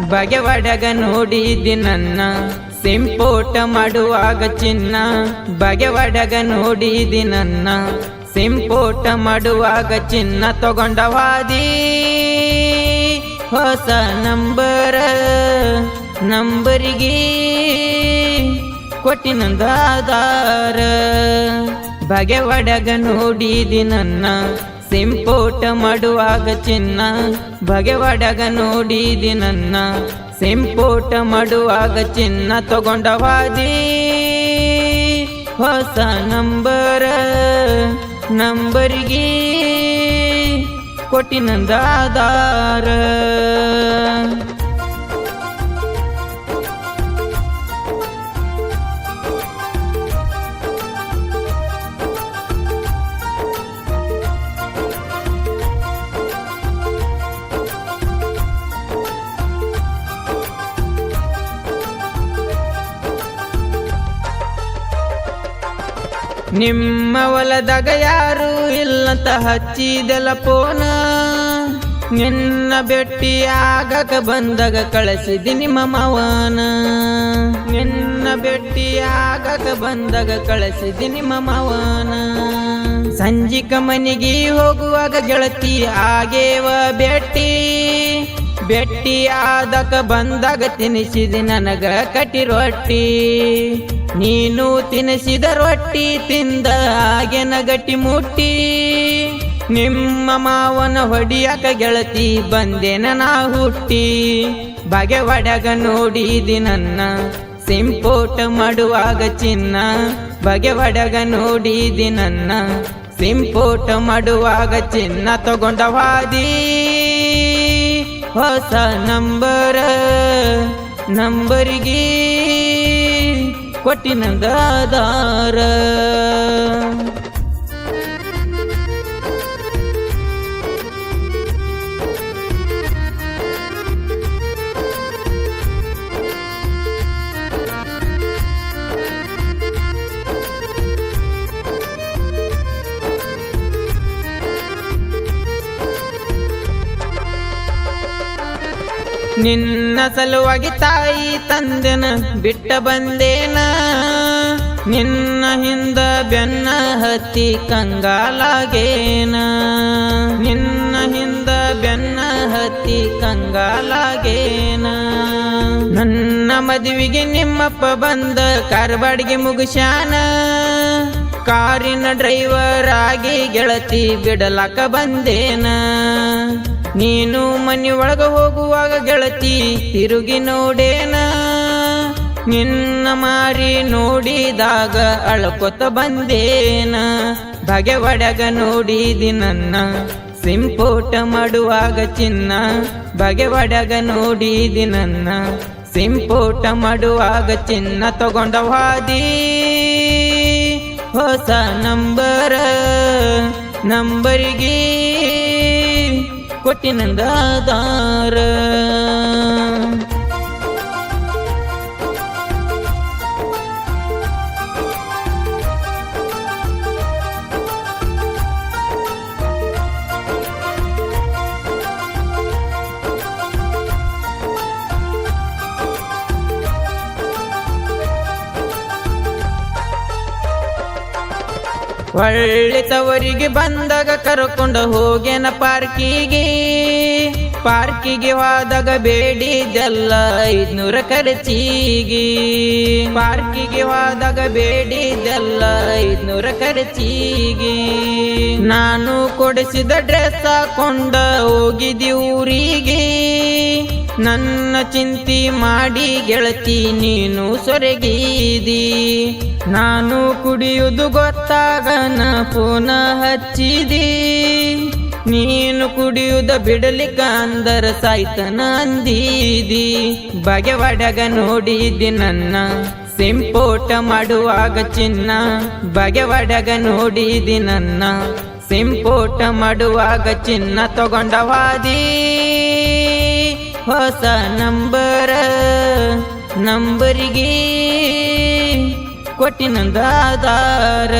ಬಗೆವಡಗ ನೋಡಿದ್ದಿ ನನ್ನ. ಸಿಂಪೋಟ ಮಾಡುವಾಗ ಚಿನ್ನ. ಬಗೆವಡಗ ನೋಡಿದಿ ನನ್ನ. ಸಿಂಪೋಟ ಮಾಡುವಾಗ ಚಿನ್ನ ತಗೊಂಡವಾದಿ. ಹೊಸ ನಂಬರ ನಂಬರಿಗೆ ಕೊಟ್ಟಿನಂದಾದಾರ ಬಗೆವಡಗ ನೋಡಿದಿ ನನ್ನ. ಸಿಂಪೋಟ ಮಾಡುವಾಗ ಚಿನ್ನ ಬಗೆವಡಗ ನೋಡಿದಿ ನನ್ನ ಸಿಂಪೋಟ ಮಾಡುವಾಗ ಚಿನ್ನ ತಗೊಂಡವಾದಿ ಹೊಸ ನಂಬರ ನಂಬರಿಗೆ ಕೊಟ್ಟಿನಂದಾದಾರ ನಿಮ್ಮ ಹೊಲದಾಗ ಯಾರು ಇಲ್ಲಂತ ಹಚ್ಚಿದೆಲ್ಲ ಪೋನ. ನಿನ್ನ ಭೇಟಿ ಆಗಕ ಬಂದಾಗ ಕಳಿಸಿದಿ ನಿಮ್ಮ ಮಾವನ. ನಿನ್ನ ಭೇಟಿ ಆಗಕ ಬಂದಾಗ ಕಳಿಸಿದಿ ನಿಮ್ಮ ಮಾವನ. ಸಂಜಿಕ ಮನೆಗೆ ಹೋಗುವಾಗ ಗೆಳತಿ ಆಗೇವ ಭೇಟಿ. ಭೇಟಿ ಆದಕ ಬಂದಾಗ ತಿನಿಸಿದಿ ನನಗ ಕಟ್ಟಿ ರೊಟ್ಟಿ. ನೀನು ತಿನಿಸಿದ ರೊಟ್ಟಿ ತಿಂದ ಹಾಗೆನ ಗಟ್ಟಿ ಮುಟ್ಟಿ. ನಿಮ್ಮ ಮಾವನ ಹೊಡಿಯಕ ಗೆಳತಿ ಬಂದೇನ ನಾ ಹುಟ್ಟಿ. ಬಗೆ ಒಡಗ ನೋಡಿದಿ ನನ್ನ ಸಿಂಪೋಟ ಮಾಡುವಾಗ ಚಿನ್ನ. ಬಗೆ ಒಡಗ ನೋಡಿದಿ ನನ್ನ ಸಿಂಪೋಟ ಮಾಡುವಾಗ ಚಿನ್ನ ತಗೊಂಡವಾದಿ ಹೊಸ ನಂಬರ, ನಂಬರಿಗೆ ಕೊಟ್ಟಿನಂದಾದಾರ ನಿನ್ನ ಸಲುವಾಗಿ ತಾಯಿ ತಂದೆನ ಬಿಟ್ಟ ಬಂದೇನ? ನಿನ್ನ ಹಿಂದ ಬೆನ್ನ ಹತ್ತಿ ಕಂಗಾಲಾಗೇನ? ನಿನ್ನ ಹಿಂದ ಬೆನ್ನ ಹತ್ತಿ ಕಂಗಾಲಾಗೇನ? ನನ್ನ ಮದುವಿಗೆ ನಿಮ್ಮಪ್ಪ ಬಂದ ಕಾರವಾಡಿಗೆ ಮುಗಿಸ್ಯಾನ? ಕಾರಿನ ಡ್ರೈವರ್ ಆಗಿ ಗೆಳತಿ ಬಿಡಲಾಕ ಬಂದೇನ? ನೀನು ಮನೆ ಒಳಗ ಹೋಗುವಾಗ ಗೆಳತಿ ತಿರುಗಿ ನೋಡೇನ? ನಿನ್ನ ಮಾರಿ ನೋಡಿದಾಗ ಅಳ್ಕೊತ ಬಂದೇನ? ಬಗೆ ಒಡಗ ನೋಡಿದಿ ನನ್ನ. ಸಿಂಪೋಟ ಮಾಡುವಾಗ ಚಿನ್ನ. ಬಗೆ ಒಡಗ ನೋಡಿದಿ ನನ್ನ. ಸಿಂಪೋಟ ಮಾಡುವಾಗ ಚಿನ್ನ ತಗೊಂಡವಾದಿ ಹೊಸ ನಂಬರ ನಂಬರಿಗೆ ಕೊಟ್ಟಿನಂದಾದಾರ ಒಳ್ಳೆ ತವರಿಗೆ ಬಂದಾಗ ಕರ್ಕೊಂಡು ಹೋಗೇನ ಪಾರ್ಕಿಗೆ. ಪಾರ್ಕಿಗೆ ಹೋದಾಗ ಬೇಡಿದೆಲ್ಲ ಐದ್ನೂರ ಖರ್ಚಿಗೆ. ಪಾರ್ಕಿಗೆ ಹೋದಾಗ ಬೇಡಿದೆಲ್ಲ ಐದ್ನೂರ ಖರ್ಚಿಗೆ. ನಾನು ಕೊಡಿಸಿದ ಡ್ರೆಸ್ ಹಾಕೊಂಡ ಹೋಗಿದಿ ಊರಿಗೆ. ನನ್ನ ಚಿಂತಿ ಮಾಡಿ ಗೆಳತಿ, ನೀನು ಸೊರಗಿದಿ. ನಾನು ಕುಡಿಯುವುದು ಗೊತ್ತಾಗನ ಪುನ ಹಚ್ಚಿದಿ. ನೀನು ಕುಡಿಯುವುದ ಬಿಡಲಿಕ್ಕ ಅಂದರ ಸಾಯ್ತನ ಅಂದೀದಿ. ಬಗೆವಡಗ ನೋಡಿದಿ ನನ್ನ ಸಿಂಪೋಟ ಮಾಡುವಾಗ ಚಿನ್ನ. ಬಗೆವಡಗ ನೋಡಿದಿ ನನ್ನ ಸಿಂಪೋಟ ಮಾಡುವಾಗ ಚಿನ್ನ ತಗೊಂಡವಾದಿ. ಹೊಸ ನಂಬರ ನಂಬರಿಗೆ ಕೊಟ್ಟಿನಂದಾದಾರ